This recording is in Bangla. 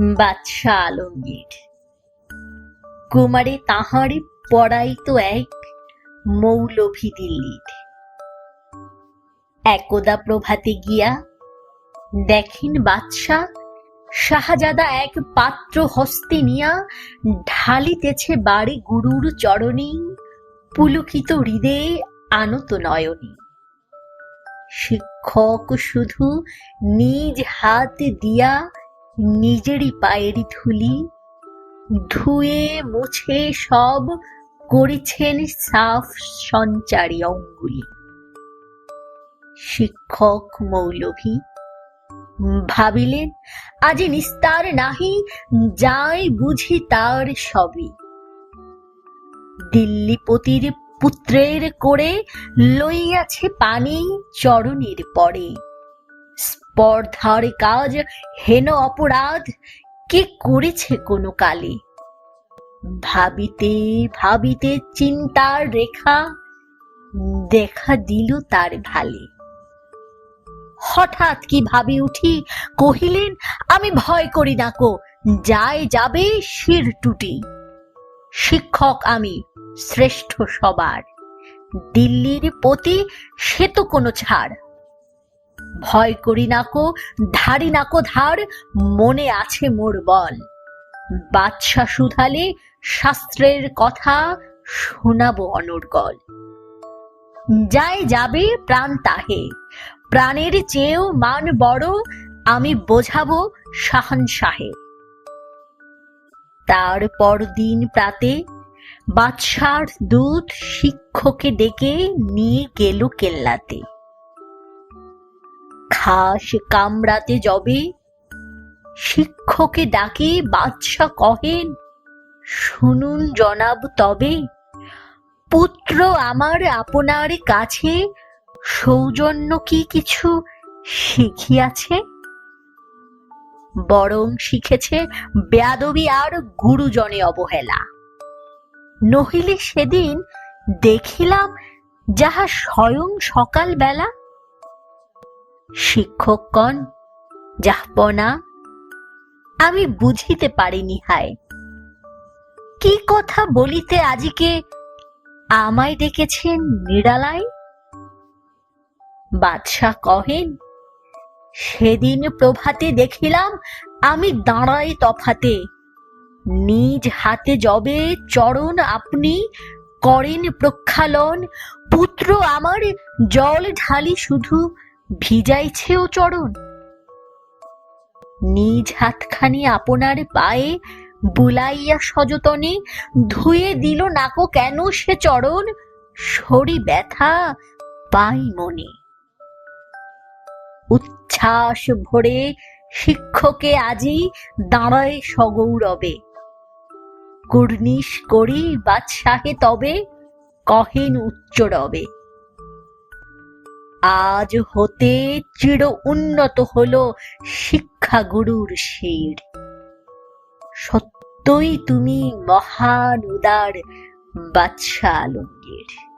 বাদশা আলমগীর। কুমারে তাহার পড়াইত এক মৌলভী দিল্লির। একদা প্রভাতে গিয়া দেখেন বাদশা শাহজাদা এক পাত্র হস্তে নিয়া ঢালিতেছে বাড়ি গুরুর চরণী পুলকিত হৃদয়ে আনত নয়নী। শিক্ষক শুধু নিজ হাত দিয়া নিজেরই পায়ের ধুলি ধুয়ে মুছে সব করেছেন সাফ সঞ্চারী অঙ্গুলি। শিক্ষক মৌলভী, ভাবিলেন আজি নিস্তার নাহি, যাই বুঝি তার সবই। দিল্লিপতির পুত্রের করে লইয়াছে পানি চরণের পরে। স্পর্ধার কাজ, হেন অপরাধ, কে করেছে কোনো কালে? ভাবিতে ভাবিতে চিন্তার রেখা দেখা দিল তার ভালে। হঠাৎ কি ভাবি উঠি, কহিলেন, আমি ভয় করি না কো যায় যাবে শির টুটি। শিক্ষক আমি, শ্রেষ্ঠ সবার। দিল্লির প্রতি সে তো কোনো ছাড়। ভয় করি নাকো ধারি নাকো ধার, মনে আছে মোর বল। বাদশা সুধালে শাস্ত্রের কথা শোনাবো অনর্গল যায় যাবে প্রাণ তাহে, প্রাণের চেয়েও মান বড়, আমি বোঝাবো শাহান শাহে। তার পরদিন প্রাতে বাদশার দূত শিক্ষকে ডেকে নিয়ে গেল কেল্লাতে। খাস কামড়াতে যবে। শিক্ষকে ডাকে, বাদশা কহেন, শুনুন জনাব তবে। পুত্র আমার আপনার কাছে, সৌজন্য কি কিছু শিখিয়াছে? বরং শিখেছে, বেয়াদবি আর গুরুজনে অবহেলা। নহিলে সেদিন দেখিলাম যাহা স্বয়ং সকাল বেলা শিক্ষকগণ যাহপনা আমি বুঝিতে পারিনি হায় কি কথা বলিতে আজিকে আমায় ডেকেছেন নিরালায়? বাদশাহ কহেন, সেদিন প্রভাতে দেখিলাম আমি দাঁড়াই তফাতে। নিজ হাতে যবে চরণ আপনি করেন প্রক্ষালন, পুত্র আমার জল ঢালি শুধু ভিজাইছেও চরণ। নিজ হাতখানি আপনার পায়ে বুলাইয়া সযতনে ধুয়ে দিল নাকো কেন সে চরণ? সরি ব্যথা পাই মনে। উচ্ছ্বাস ভরে শিক্ষকে আজি দাঁড়ায় সগৌরবে। কুর্নিশ করি বাদশাহে তবে কহেন উচ্চ রবে আজ হতে চির উন্নত হল শিক্ষা গুরুর শির। সত্যই তুমি মহান উদার বাদশাহ আলমগীর।